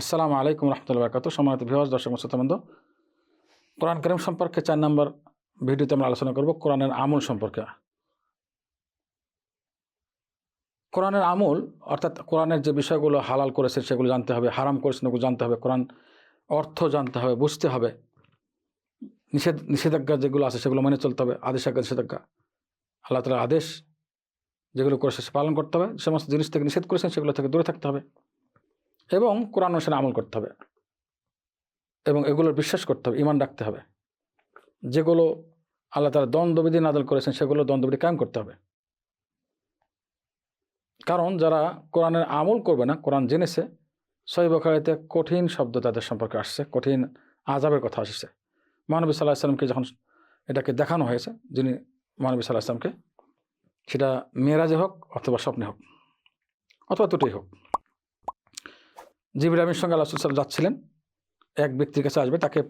আসসালামু আলাইকুম রহমতুল্লাহ বরকাত সম্মানিত ভিওয়াজ দর্শক শ্রোতাবন্ধ কোরআন করিম সম্পর্কে চার নম্বর ভিডিওতে আমরা আলোচনা করব কোরআনের আমল সম্পর্কে। কোরআনের আমল, অর্থাৎ কোরআনের যে বিষয়গুলো হালাল করেছে সেগুলো জানতে হবে, হারাম করেছেন ওগুলো জানতে হবে, কোরআন অর্থ জানতে হবে, বুঝতে হবে। নিষেধ, নিষেধাজ্ঞা যেগুলো আছে সেগুলো মেনে চলতে হবে, আদেশ আদেশাজ্ঞা নিষেধাজ্ঞা। আল্লাহ তালার আদেশ যেগুলো করেছে সে পালন করতে হবে, সমস্ত জিনিস থেকে নিষেধ করেছেন সেগুলো থেকে দূরে থাকতে হবে। এবং কোরআন অনুসারে আমল করতে হবে এবং এগুলোর বিশ্বাস করতে হবে ইমান রাখতে হবে। যেগুলো আল্লাহ তারা দ্বন্দ্ববিধি নাদল করেছেন, সেগুলো দ্বন্দ্ববিধি কায়েম করতে হবে। কারণ যারা কোরআনের আমল করবে না, কোরআন জেনেছে সহিবখারিতে কঠিন শব্দ তাদের সম্পর্কে আসছে, কঠিন আজাবের কথা আসছে। মহানবী সাল্লাহ আসলামকে যখন এটাকে দেখানো হয়েছে, যিনি মহানবী সাল্লাহ আসলামকে সেটা মেয়েরাজে হোক অথবা স্বপ্নে হোক, অথবা দুটোই হোক জিবির আমির সঙ্গে আল্লাহ সাল্লাম যাচ্ছিলেন। এক ব্যক্তির কাছে আসবে, তাকে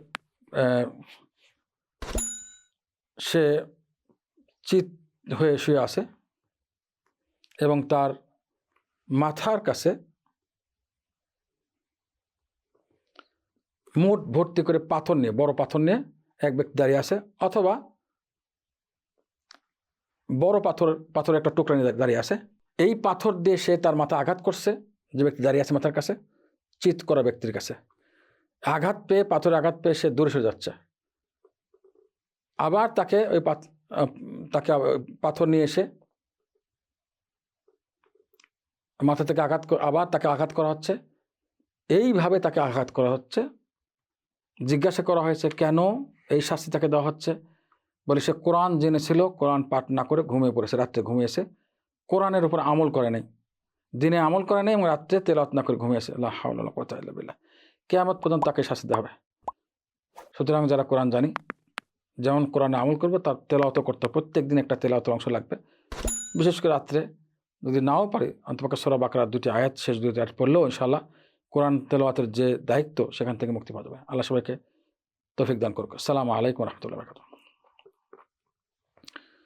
সে চিত হয়ে শুয়ে আছে এবং তার মাথার কাছে মুঠ ভর্তি করে পাথর নিয়ে, বড় পাথর নিয়ে এক ব্যক্তি দাঁড়িয়ে আছে অথবা বড় পাথর, পাথরের একটা টুকরা নিয়ে দাঁড়িয়ে আছে। এই পাথর দিয়ে সে তার মাথা আঘাত করছে, যে ব্যক্তি দাঁড়িয়ে আছে মাথার কাছে। চিত করা ব্যক্তির কাছে। আঘাত পেয়ে পাথরে আঘাত পেয়ে সে দূরে সরে যাচ্ছে। আবার তাকে ওই তাকে পাথর নিয়ে এসে মাথা থেকে আঘাত আবার তাকে আঘাত করা হচ্ছে। এইভাবে তাকে আঘাত করা হচ্ছে। জিজ্ঞাসা করা হয়েছে, কেন এই শাস্তি তাকে দেওয়া হচ্ছে? বলে, সে কোরআন জেনেছিল, কোরআন পাঠ না করে ঘুমিয়ে পড়েছে, রাত্রে ঘুমিয়েছে। কোরআনের উপর আমল করে নাই। দিনে আমল করে নেই এবং রাত্রে তেলাত না করে ঘুমিয়ে ঘুমিয়েছে আল্লাহ হাওলা কথা বিল্লাহ। কেয়ামত পর্যন্ত তাকে শাস্তি হবে। সুতরাং যারা কোরআন জানি, যেমন কোরআনে আমল করবে, তার তেলাওত করতে হবে। প্রত্যেক দিন একটা তেলাওতের অংশ লাগবে। বিশেষ করে রাত্রে যদি নাও পারি, অন্তপক্ষে সোরা বাকরার দুটি আয়াত, শেষ দুটি আয়াত পড়লেও ইনশাল্লাহ কোরআন তেলাওয়াতের যে দায়িত্ব, সেখান থেকে মুক্তি পাওয়া যাবে। আল্লাহ সবাইকে তৌফিক দান করুক। আসসালামু আলাইকুম রহমতুল্লাহ